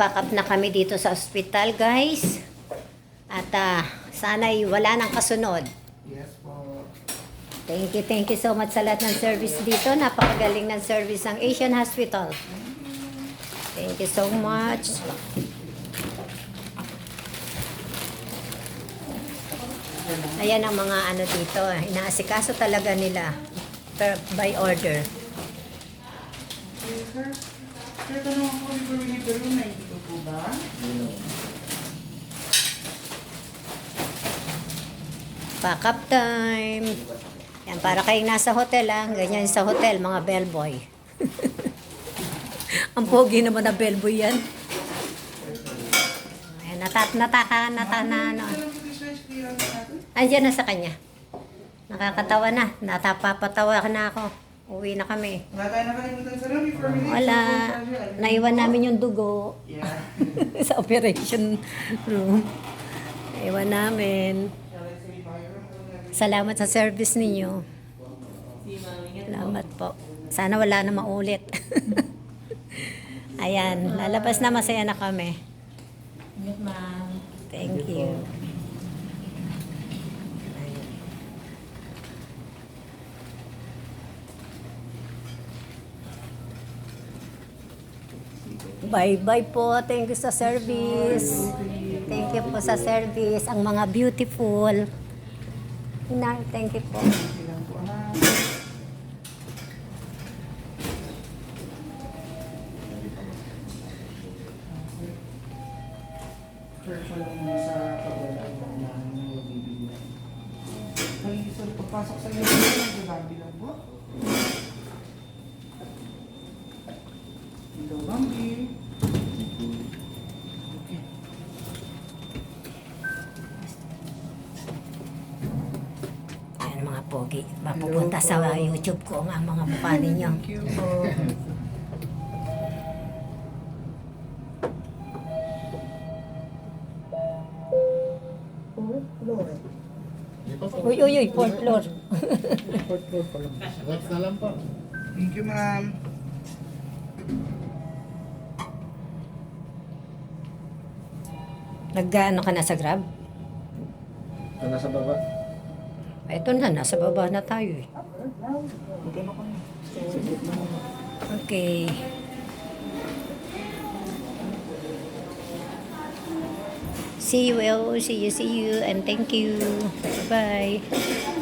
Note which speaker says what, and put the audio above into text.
Speaker 1: Nag-pack up na kami dito sa ospital, guys. At ah, sana'y wala nang kasunod.
Speaker 2: Yes po.
Speaker 1: Thank you, thank you so much sa lahat ng service dito. Napakagaling ng service ng Asian Hospital. Thank you so much. Ayan ang mga ano dito. Inaasikaso talaga nila per, by order.
Speaker 2: Sir, tanong ako leave the room, nandito po ba?
Speaker 1: Pack up time. Yan, para kayong nasa hotel ah. Ganyan sa hotel, mga bellboy. Ang pogi naman na bellboy yan. Ayan, nata, nataka, nata, na, ano.
Speaker 2: Natin?
Speaker 1: Andiyan na sa kanya. Nakakatawa na. Natapapatawa na ako. Uwi na kami.
Speaker 2: Wala tayo nakalimutan sa before we leave.
Speaker 1: Wala. Naiwan namin yung dugo
Speaker 2: Yeah.
Speaker 1: sa operation room. Naiwan namin. Salamat sa service ninyo. Salamat po. Sana wala na maulit. Ayan, lalabas na masaya na kami. Thank you. Bye-bye po. Thank you sa service. Thank you po sa service. Ang mga beautiful. Ina, thank you po.
Speaker 2: Pagpasok sa iyo, nagagabi lang po. Ito, Bambi. Okay.
Speaker 1: Ayan mga pogi. Mapupunta sa YouTube ko ang mga mukha ninyo.
Speaker 2: Thank you po.
Speaker 1: Uy, uy, uy, fourth floor.
Speaker 3: Next na lang po.
Speaker 2: Thank you, ma'am.
Speaker 1: Nag-ano ka na sa Grab?
Speaker 3: Ito nasa baba.
Speaker 1: Ito na, nasa baba na tayo eh. Okay. See you, Will. See you, see you, and thank you. Bye-bye.